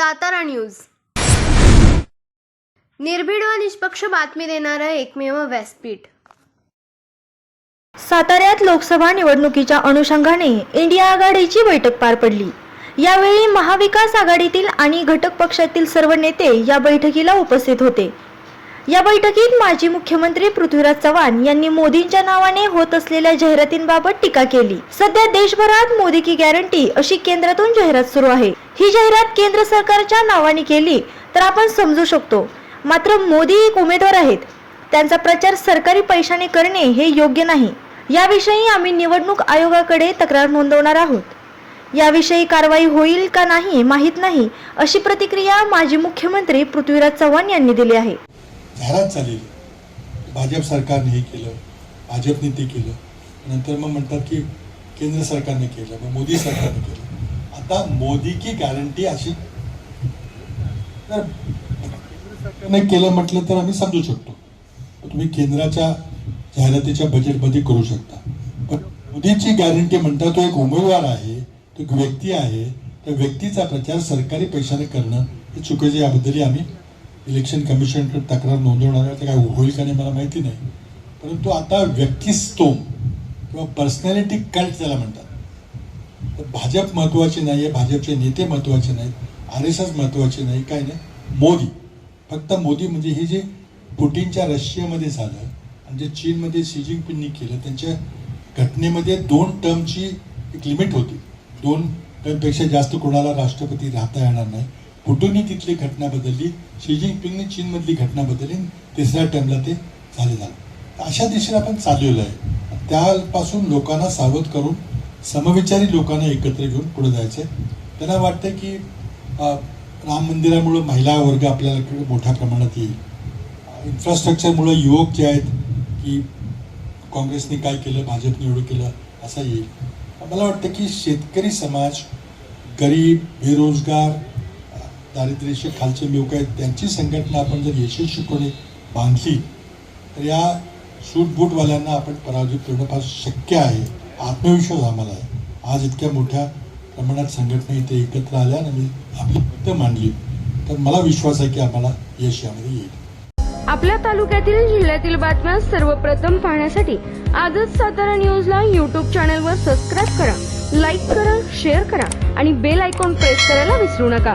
Satara news. निर्भीड व निष्पक्ष बातमी देणारं एकमेव व्यासपीठ. साताऱ्यात लोकसभा निवडणुकीच्या अनुषंगाने इंडिया आघाडीची बैठक पार पडली. यावेळी महाविकास आघाडीतील आणि घटक पक्षातील सर्व नेते या बैठकीला उपस्थित होते. या बैठकीत माजी मुख्यमंत्री पृथ्वीराज चव्हाण यांनी मोदींच्या नावाने होत असलेल्या जाहिरातींबाबत टीका केली. सध्या देशभरात मोदी की गॅरंटी अशी केंद्रातून जाहिरात सुरू आहे. ही जाहिरात केंद्र सरकारच्या नावाने केली तर आपण समजू शकतो. मात्र मोदी एक उमेदवार आहेत. त्यांचा प्रचार सरकारी पैशाने करणे हे योग्य नाही. याविषयी आम्ही निवडणूक आयोगाकडे तक्रार नोंदवणार आहोत. याविषयी कारवाई होईल का नाही माहीत नाही अशी प्रतिक्रिया माजी मुख्यमंत्री पृथ्वीराज चव्हाण यांनी दिली आहे. जाहिरात चालेल भाजप सरकारने हे केलं भाजपने ते केलं. नंतर मग म्हणतात की केंद्र सरकारने केलं मग मोदी सरकारने केलं. आता मोदी की गॅरंटी अशी. तर सरकारने केलं म्हटलं तर आम्ही समजू शकतो. तुम्ही केंद्राच्या जाहिरातीच्या बजेटमध्ये करू शकता. पण मोदीची गॅरंटी म्हणता तो एक उमेदवार आहे तो एक व्यक्ती आहे त्या व्यक्तीचा प्रचार सरकारी पैशाने करणं हे चुकीचं याबद्दलही आम्ही इलेक्शन कमिशनकडे तक्रार नोंदवणार आहे ते काय होईल का नाही मला माहिती नाही. परंतु आता व्यक्तिस्तोम किंवा पर्सनॅलिटी कल्ट त्याला म्हणतात. तर भाजप महत्त्वाचे नाही आहे भाजपचे नेते महत्त्वाचे नाहीत आर एस एस महत्त्वाचे नाही काय नाही. मोदी. फक्त मोदी म्हणजे हे जे पुटिनच्या रशियामध्ये झालं आणि जे चीनमध्ये शी जिनपिंगनी केलं त्यांच्या घटनेमध्ये दोन टर्मची एक लिमिट होती. दोन टर्मपेक्षा जास्त कोणाला राष्ट्रपती राहता येणार नाही. पुटिननी तिथली घटना बदलली शी जिनपिंगने चीनमधली घटना बदलली तिसऱ्या टर्मला ते झाले झालं. अशा दिशेने आपण चाललेलो आहे. त्यापासून लोकांना सावध करून समविचारी लोकांना एकत्र घेऊन पुढे जायचं आहे त्यांना वाटतं की राम मंदिरामुळं महिला वर्ग आपल्याला इकडे मोठ्या प्रमाणात येईल. इन्फ्रास्ट्रक्चरमुळं युवक जे आहेत की काँग्रेसने काय केलं भाजपने एवढं केलं असा येईल. मला वाटतं की शेतकरी समाज गरीब बेरोजगार दारिद्र्यशी खालचे लोक आहेत त्यांची संघटना आपण जर यशस्वीपणे बांधली तर या सूटबूटवाल्यांना आपण पराजित करणं फार शक्य आहे. आत्मविश्वास आम्हाला आहे. आज इतक्या मोठ्या प्रमाणात संघटना इथे एकत्र आल्या आणि आपली मत मांडली. तर मला विश्वास आहे की आम्हाला यश यामध्ये येईल. आपल्या तालुक्यातील जिल्ह्यातील बातम्या सर्वप्रथम पाहण्यासाठी आजच सातारा न्यूजला यूट्यूब चॅनलवर सबस्क्राईब करा लाईक करा शेअर करा आणि बेल आयकॉन प्रेस करायला विसरू नका.